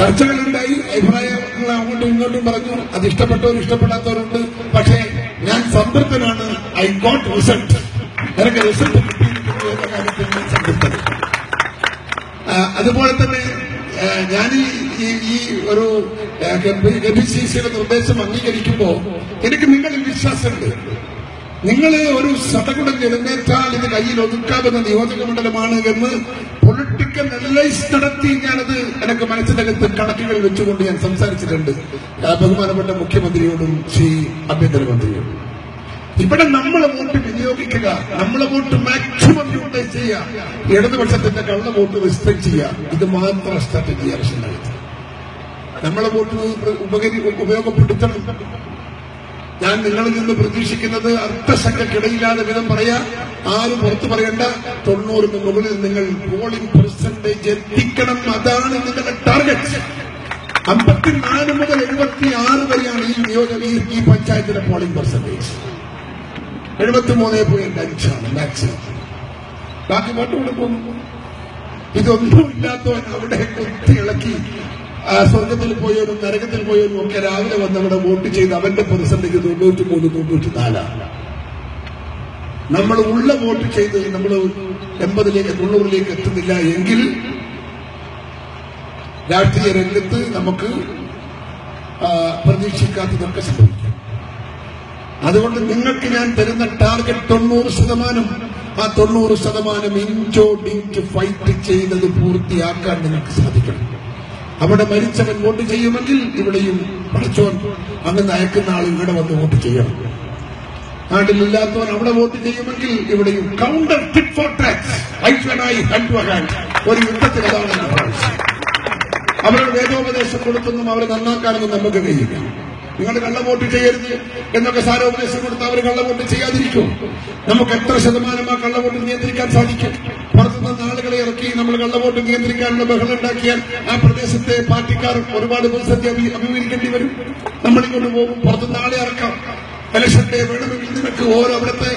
ചർച്ചകളുണ്ടായി. അഭിപ്രായങ്ങൾ അങ്ങോട്ടും ഇങ്ങോട്ടും പറഞ്ഞു. അത് ഇഷ്ടപ്പെട്ടവർ ഇഷ്ടപ്പെടാത്തവരുണ്ട്. പക്ഷേ ഞാൻ സംതൃപ്തനാണ്. ഐ ഗോട്ട് റിസൾട്ട് എനിക്ക് റിസൾട്ട് കിട്ടിയിരിക്കുന്നു അതുപോലെ തന്നെ ഞാൻ ഈ ഒരു സിയുടെ നിർദ്ദേശം അംഗീകരിക്കുമ്പോൾ എനിക്ക് നിങ്ങളിൽ വിശ്വാസമുണ്ട്. നിങ്ങൾ ഒരു ശതകുടം എഴുന്നേറ്റാൽ ഇത് കയ്യിൽ ഒതുക്കാവുന്ന നിയോജക മണ്ഡലമാണ് എന്ന് പൊളിറ്റിക്കൽ അനലൈസ് നടത്തി ഞാനത് എനിക്ക് മനസ്സിനകത്ത് കണക്കുകൾ വെച്ചുകൊണ്ട് ഞാൻ സംസാരിച്ചിട്ടുണ്ട്. ബഹുമാനപ്പെട്ട മുഖ്യമന്ത്രിയോടും ശ്രീ ആഭ്യന്തരമന്ത്രിയോടും ഇവിടെ നമ്മളെ വോട്ട് വിനിയോഗിക്കുക നമ്മളെ വോട്ട് മാക്സിമം യൂട്ടിലൈസ് ചെയ്യുക ഇടതുപക്ഷത്തിന്റെ കള്ള വോട്ട് റിസ്ട്രിക്ട് ചെയ്യുക ഇത് മാത്രം സ്ട്രാറ്റജി ആവശ്യമുള്ളത് നമ്മളെ വോട്ട് ഉപകരി ഉപയോഗപ്പെടുത്തണം. ഞാൻ നിങ്ങളിൽ നിന്ന് പ്രതീക്ഷിക്കുന്നത് അർത്ഥശങ്കക്കിടയില്ലാതെ വിധം പറയാ. ആരും പുറത്തു പറയണ്ട. തൊണ്ണൂറിന് മുകളിൽ നിങ്ങൾ പോളിംഗ് പെർസെന്റേജ് എത്തിക്കണം. അതാണ് നിങ്ങളുടെ ടാർഗറ്റ് അമ്പത്തിനാല് മുതൽ എഴുപത്തി ആറ് വരെയാണ് ഈ നിയോജക ഈ- പഞ്ചായത്തിന്റെ പോളിംഗ് പെർസെന്റേജ് എഴുപത്തി മൂന്ന് പോയിന്റ് അഞ്ചാണ് മാക്സിമം ബാക്കി വോട്ട് കൊടുക്കും. ഇതൊന്നും ഇല്ലാത്തവൻ അവിടെ കുത്തി ഇളക്കി സ്വർഗത്തിൽ പോയവനും നരകത്തിൽ പോയവനും ഒക്കെ രാവിലെ വന്ന് അവിടെ വോട്ട് ചെയ്ത് അവന്റെ പെർസെന്റേജ് തൊണ്ണൂറ്റി മൂന്ന് തൊണ്ണൂറ്റി നാലാണ് നമ്മൾ ഉള്ള വോട്ട് ചെയ്ത് നമ്മൾ എൺപതിലേക്ക് തൊണ്ണൂറിലേക്ക് എത്തുന്നില്ല എങ്കിൽ രാഷ്ട്രീയ രംഗത്ത് നമുക്ക് പ്രതീക്ഷിക്കാത്തതൊക്കെ സംഭവിക്കാം. അതുകൊണ്ട് നിങ്ങൾക്ക് ഞാൻ തരുന്ന ടാർഗറ്റ് തൊണ്ണൂറ് ശതമാനം ആ തൊണ്ണൂറ് ശതമാനം ഇഞ്ചോടിഞ്ച് ഫൈറ്റ് ചെയ്തത് പൂർത്തിയാക്കാൻ നിങ്ങൾക്ക് സാധിക്കണം. അവിടെ മരിച്ചവൻ വോട്ട് ചെയ്യുമെങ്കിൽ ഇവിടെയും പഠിച്ചവൻ അങ്ങനെ അയക്കുന്ന ആൾ ഇവിടെ വന്ന് വോട്ട് ചെയ്യണം. നാട്ടിലില്ലാത്തവൻ അവിടെ വോട്ട് ചെയ്യുമെങ്കിൽ ഇവിടെയും കൗണ്ടർ ടിറ്റ് ഫോർ ഒരു യുദ്ധത്തിൽ അതാണ് അവരുടെ വേദോപദേശം കൊടുത്തൊന്നും അവരെ നന്നാക്കാനൊന്നും നമുക്ക് കഴിയില്ല. നിങ്ങൾ കള്ള വോട്ട് ചെയ്യരുത് എന്നൊക്കെ സാരോപദേശം കൊടുത്ത് അവർ കള്ളവോട്ട് ചെയ്യാതിരിക്കും. നമുക്ക് എത്ര ശതമാനം ആ കള്ളവോട്ട് നിയന്ത്രിക്കാൻ സാധിക്കും? ഇറക്കി നമ്മൾ കള്ളവോട്ട് നിയന്ത്രിക്കാനുള്ള ബഹളം ഉണ്ടാക്കിയാൽ ആ പ്രദേശത്തെ പാർട്ടിക്കാർ ഒരുപാട് പ്രതിസന്ധി അഭി- അഭിമുഖീകരിക്കേണ്ടി വരും. നമ്മളിങ്ങോട്ട് പോകും പുറത്തുനിന്ന് നാളെ ഇറക്കാം. ഇലക്ഷൻ ഡേ വേണമെങ്കിൽ നിനക്ക് ഓരോ അവിടുത്തെ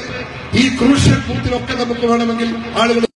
ഈ ക്രൂഷ്യൽ ബൂത്തിലൊക്കെ നമുക്ക് വേണമെങ്കിൽ ആളുകൾ